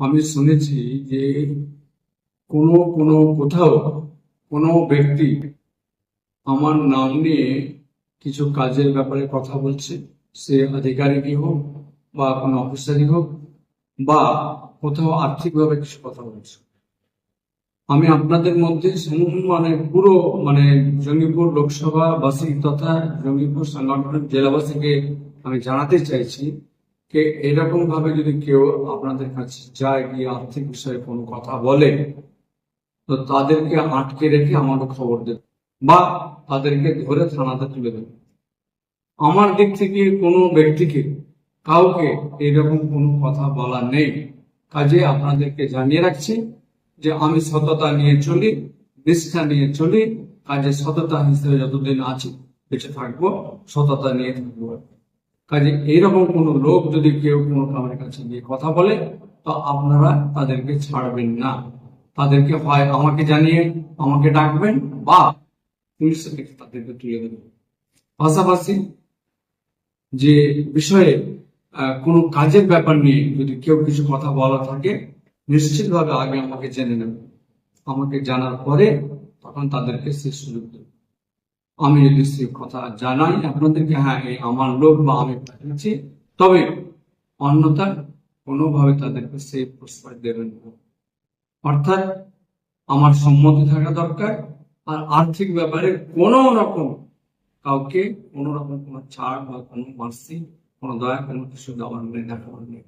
আমি শুনেছি যে কোনো কোনো কোথাও কোনো ব্যক্তি আমার নাম নিয়ে কিছু কাজের ব্যাপারে কথা বলছে। সে আধিকারিকই হোক বা কোনো অফিসারই হোক বা কোথাও আর্থিকভাবে কিছু কথা বলছে। আমি আপনাদের মধ্যে মানে পুরো মানে জঙ্গিপুর লোকসভা বাসী তথা জঙ্গিপুর সংগঠনের জেলাবাসীকে আমি জানাতে চাইছি এরকম ভাবে যদি কেউ আপনাদের কাছে যায়, গিয়ে আর্থিক বিষয়ে কোনো কথা বলে, তো তাদেরকে আটকে রেখে আমাকে খবর দেবে বা তাদেরকে ধরে থানাতে তুলে দেবে। আমার দিক থেকে কোনো ব্যক্তিকে, কাউকে এরকম কোনো কথা বলা নেই। কাজে আপনাদেরকে জানিয়ে রাখছি যে আমি সততা নিয়ে চলি, নিষ্ঠা নিয়ে চলি, কাজে সততা হিসেবে যতদিন আছি, বেঁচে থাকব, সততা নিয়ে থাকব। কাজে এইরকম কোনো লোক যদি কেউ কোনো কামের কাছে গিয়ে কথা বলে, তো আপনারা তাদেরকে ছাড়বেন না। তাদেরকে হয় আমাকে জানিয়ে, আমাকে ডাকবেন বা পুলিশের কাছে তাদেরকে তুলে দেবেন। পাশাপাশি যে বিষয়ে কোনো কাজের ব্যাপার নিয়ে যদি কেউ কিছু কথা বলা থাকে, নিশ্চিতভাবে আগে আমাকে জেনে নেবে আমাকে জানার পরে তখন তাদেরকে সে সুযোগ দেবে আমি যদি কথা জানাই আপনাদেরকে হ্যাঁ এই আমার লোক বা আমি পাঠিয়েছি, তবে অন্যথা কোনোভাবে তাদেরকে সে প্রশ্রয় দেবেন না। অর্থাৎ আমার সম্মতি থাকা দরকার, আর আর্থিক ব্যাপারে কোনো রকম কাউকে কোনো রকম কোনো ছাড় বা কোনো মার্সি, কোনো দয়া কোনো কিছু দেওয়ার নেই দেখাবার নেই।